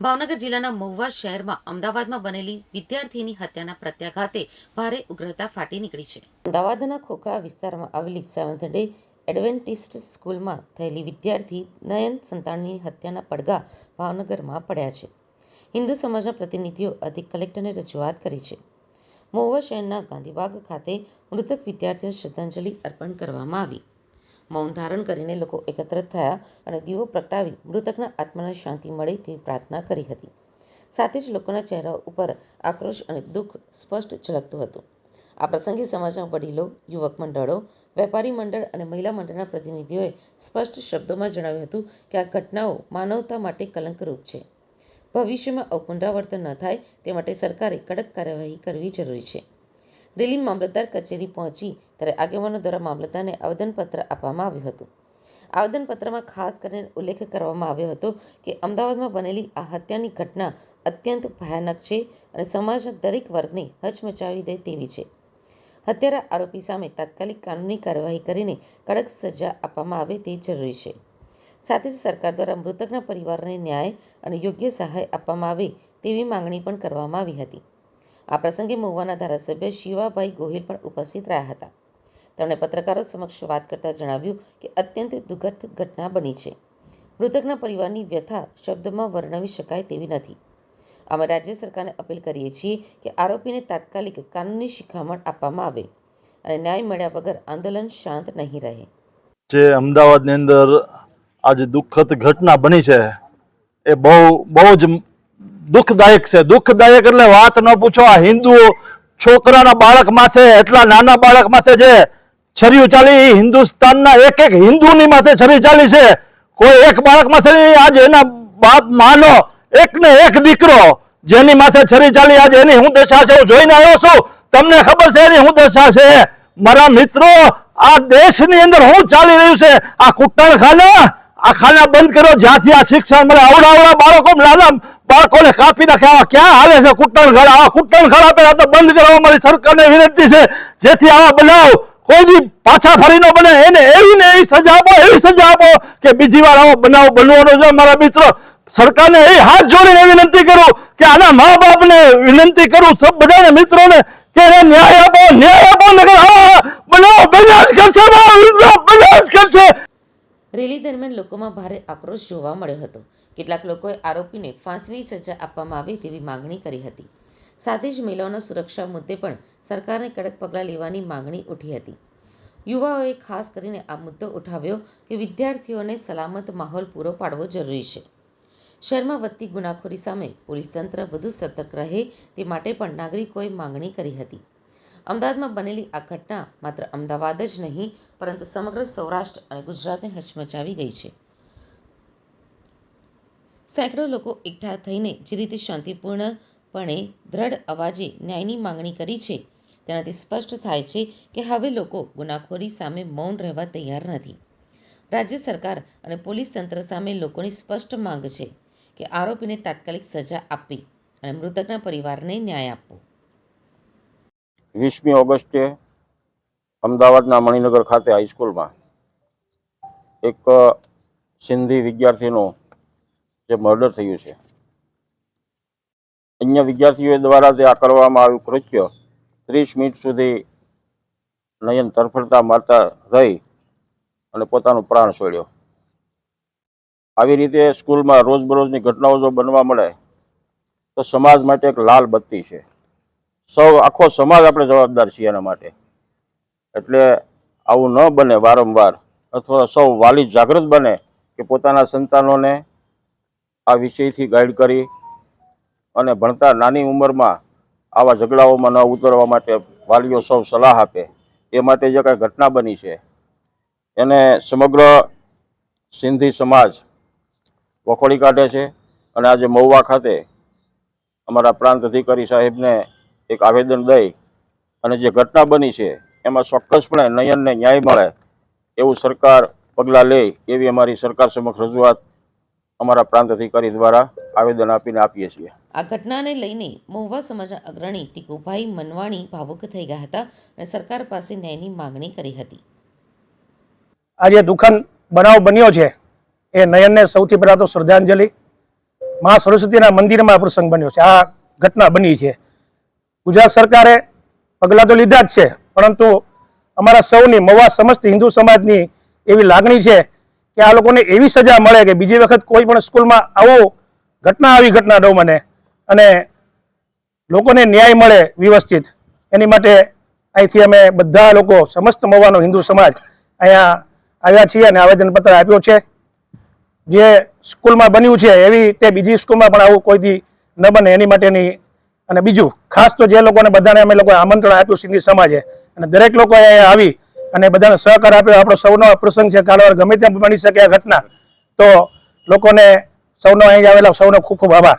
ભાવનગર જિલ્લાના મહુવા શહેરમાં અમદાવાદમાં બનેલી વિદ્યાર્થીની હત્યાના પ્રત્યાઘાતે ભારે ઉગ્રતા ફાટી નીકળી છે. અમદાવાદના ખોખરા વિસ્તારમાં આવેલી સેવન્થ ડે એડવેન્ટિસ્ટ સ્કૂલમાં થયેલી વિદ્યાર્થી નયન સંતાનની હત્યાના પડઘા ભાવનગરમાં પડ્યા છે. હિન્દુ સમાજના પ્રતિનિધિઓ, અધિક કલેક્ટરને રજૂઆત કરી છે. મહુવા શહેરના ગાંધીબાગ ખાતે મૃતક વિદ્યાર્થીને શ્રદ્ધાંજલિ અર્પણ કરવામાં આવી. મૌન ધારણ કરીને લોકો એકત્રિત થયા અને દીવો પ્રગટાવી મૃતકના આત્માને શાંતિ મળે તેવી પ્રાર્થના કરી હતી. સાથે જ લોકોના ચહેરા ઉપર આક્રોશ અને દુઃખ સ્પષ્ટ ઝળકતું હતું. આ પ્રસંગે સમાજના વડીલો, યુવક મંડળો, વેપારી મંડળ અને મહિલા મંડળના પ્રતિનિધિઓએ સ્પષ્ટ શબ્દોમાં જણાવ્યું હતું કે આ ઘટનાઓ માનવતા માટે કલંકરૂપ છે. ભવિષ્યમાં આવું પુનરાવર્તન ન થાય તે માટે સરકારે કડક કાર્યવાહી કરવી જરૂરી છે. રેલી મામલતદાર કચેરી પહોંચી ત્યારે આગેવાનો દ્વારા મામલતદારને આવેદનપત્ર આપવામાં આવ્યું હતું. આવેદનપત્રમાં ખાસ કરીને ઉલ્લેખ કરવામાં આવ્યો હતો કે અમદાવાદમાં બનેલી આ હત્યાની ઘટના અત્યંત ભયાનક છે અને સમાજના દરેક વર્ગને હચમચાવી દે તેવી છે. હત્યારા આરોપી સામે તાત્કાલિક કાનૂની કાર્યવાહી કરીને કડક સજા આપવામાં આવે તે જરૂરી છે. સાથે જ સરકાર દ્વારા મૃતકના પરિવારને ન્યાય અને યોગ્ય સહાય આપવામાં આવે તેવી માંગણી પણ કરવામાં આવી હતી. આ પ્રસંગે મહુવાના ધારાસભ્ય શિવાભાઈ ગોહિલ પણ ઉપસ્થિત રહ્યા હતા. તેમણે પત્રકારો સમક્ષ વાત કરતા જણાવ્યું કે અત્યંત દુઃખદ ઘટના બની છે. મૃતકના પરિવારની વ્યથા શબ્દમાં વર્ણવી શકાય તેવી નથી. અમે રાજ્ય સરકારને અપીલ કરીએ છીએ કે આરોપીને તાત્કાલિક કાનૂની શિખામણ આપવામાં આવે અને ન્યાય મળ્યા વગર આંદોલન શાંત નહીં રહે. જે અમદાવાદની અંદર આજે દુઃખદ ઘટના બની છે, એ બહુ બહુ જ દુઃખદાયક છે. દુઃખદાયક એટલે વાત ન પૂછો, આ હિન્દુઓ છોકરાના બાળક માથે, એટલા નાના બાળક માથે જે છરીઓ ચાલી એ હિન્દુસ્તાનના એક એક હિન્દુની માથે છરી ચાલી છે. કોઈ એક બાળક માથે આજે એના બાપ માનો એક ને એક દીકરો જેની માથે છરી ચાલી આજે એની હું દશા છે, હું જોઈને આવ્યો છું. તમને ખબર છે એની હું દશા છે. મારા મિત્રો, આ દેશની અંદર શું ચાલી રહ્યું છે. આ કુટ્ટણ ખાના આ ખાના બંધ કર્યો, જ્યાંથી આ શિક્ષણ મળે. આવડા આવડા બાળકો, નાના બાળકોને કાપી નાખે, આવા ક્યાં હાલે છે કુટણ ઘર આવા કુટણ ઘર આપે તો બંધ કરવા મારી સરકારને વિનંતી છે. જેથી આવા બનાવ કોઈ દી પાછા ફરી ન બને. એને એવી ને એવી સજા આપો, એવી સજા આપો કે બીજી વાર આવો બનાવ બનવાનો છે. મારા મિત્રો, સરકારને એ હાથ જોડીને વિનંતી કરું કે આના મા બાપને વિનંતી કરું, સબ બધાને મિત્રોને કે એને ન્યાય આપો ન્યાય આપો નગર હા બનાવ બનાવ કરશે બનાવ કરશે. રેલી દરમિયાન લોકોમાં ભારે આક્રોશ જોવા મળ્યો હતો. કેટલાક લોકોએ આરોપીને ફાંસીની સજા આપવામાં આવે તેવી માંગણી કરી હતી. સાથે જ મહિલાઓના સુરક્ષા મુદ્દે પણ સરકારને કડક પગલાં લેવાની માંગણી ઉઠી હતી. યુવાઓએ ખાસ કરીને આ મુદ્દો ઉઠાવ્યો કે વિદ્યાર્થીઓને સલામત માહોલ પૂરો પાડવો જરૂરી છે. શહેરમાં વધતી ગુનાખોરી સામે પોલીસ તંત્ર વધુ સતર્ક રહે તે માટે પણ નાગરિકોએ માંગણી કરી હતી. અમદાવાદમાં બનેલી આ ઘટના માત્ર અમદાવાદ જ નહીં, પરંતુ સમગ્ર સૌરાષ્ટ્ર અને ગુજરાતને હચમચાવી ગઈ છે. સેંકડો લોકો એકઠા થઈને જે રીતે શાંતિપૂર્ણપણે દ્રઢ અવાજે ન્યાયની માંગણી કરી છે, તેનાથી સ્પષ્ટ થાય છે કે હવે લોકો ગુનાખોરી સામે મૌન રહેવા તૈયાર નથી. રાજ્ય સરકાર અને પોલીસ તંત્ર સામે લોકોની સ્પષ્ટ માંગ છે કે આરોપીને તાત્કાલિક સજા આપવી અને મૃતકના પરિવારને ન્યાય આપવો. વીસમી ઓગસ્ટે અમદાવાદના મણિનગર ખાતે હાઈસ્કૂલમાં એક સિંધી વિદ્યાર્થીનું જે મર્ડર થયું છે. અન્ય વિદ્યાર્થીઓ દ્વારા જે આ કરવામાં આવ્યું કૃત્ય, ત્રીસ મિનિટ સુધી નયન તરફડતા મારતા રહી અને પોતાનું પ્રાણ છોડ્યો. આવી રીતે સ્કૂલમાં રોજબરોજની ઘટનાઓ જો બનવા મળે, તો સમાજ માટે એક લાલ બત્તી છે. સૌ, આખો સમાજ આપણે જવાબદાર છીએ એના માટે. એટલે આવું ન બને વારંવાર, અથવા સૌ વાલી જાગૃત બને કે પોતાના સંતાનોને આ વિષયથી ગાઈડ કરી અને ભણતા નાની ઉંમરમાં આવા ઝઘડાઓમાં ન ઉતરવા માટે વાલીઓ સૌ સલાહ આપે. એ માટે જે કાંઈ ઘટના બની છે, એને સમગ્ર સિંધી સમાજ વખોડી કાઢે છે. અને આજે મહુવા ખાતે અમારા પ્રાંત અધિકારી સાહેબને એક આવેદન દઈ અને જે ઘટના બની છે એમાં ચોક્કસપણે નયનને ન્યાય મળે એવું સરકાર પગલાં લે એવી અમારી સરકાર સમક્ષ રજૂઆત અમારા પ્રાંત અધિકારી દ્વારા આવેદન આપીને આપીએ છીએ. આ ઘટનાને લઈને મહુવા સમાજના અગ્રણી ટીકુભાઈ મનવાણી ભાવુક થઈ ગયા હતા અને સરકાર પાસે ન્યાયની માંગણી કરી હતી. આ જે દુઃખદ બનાવ બન્યો છે. એ નયનને સૌથી પહેલાં તો શ્રદ્ધાંજલિ. મા સરસ્વતીના મંદિરમાં પ્રસંગ બન્યો છે. આ ઘટના બની છે. ગુજરાત સરકારે પગલાં તો લીધા જ છે, પરંતુ અમારા સૌની મવા સમસ્ત હિન્દુ સમાજની એવી લાગણી છે કે આ લોકોને એવી સજા મળે કે બીજી વખત કોઈ પણ સ્કૂલમાં આવો, ઘટના આવી, ઘટના ન બને. અને લોકોને ન્યાય મળે વ્યવસ્થિત. એની માટે અહીંથી અમે બધા લોકો, સમસ્ત મવાનો હિન્દુ સમાજ અહીંયા આવ્યા છીએ અને આવેદનપત્ર આપ્યો છે. જે સ્કૂલમાં બન્યું છે, એવી તે બીજી સ્કૂલમાં પણ આવું કોઈથી ન બને. એની માટેની અને બીજું, ખાસ તો જે લોકોને બધાને અમે લોકોએ આમંત્રણ આપ્યું સિંધી સમાજે, અને દરેક લોકોએ આવી અને બધાને સહકાર આપ્યો. આપણો સૌનો પ્રસંગ છે કાળવાર ગમે ત્યાં બની શકે આ ઘટના. તો લોકોને સૌનો અહીં આવેલા સૌનો ખૂબ ખૂબ આભાર.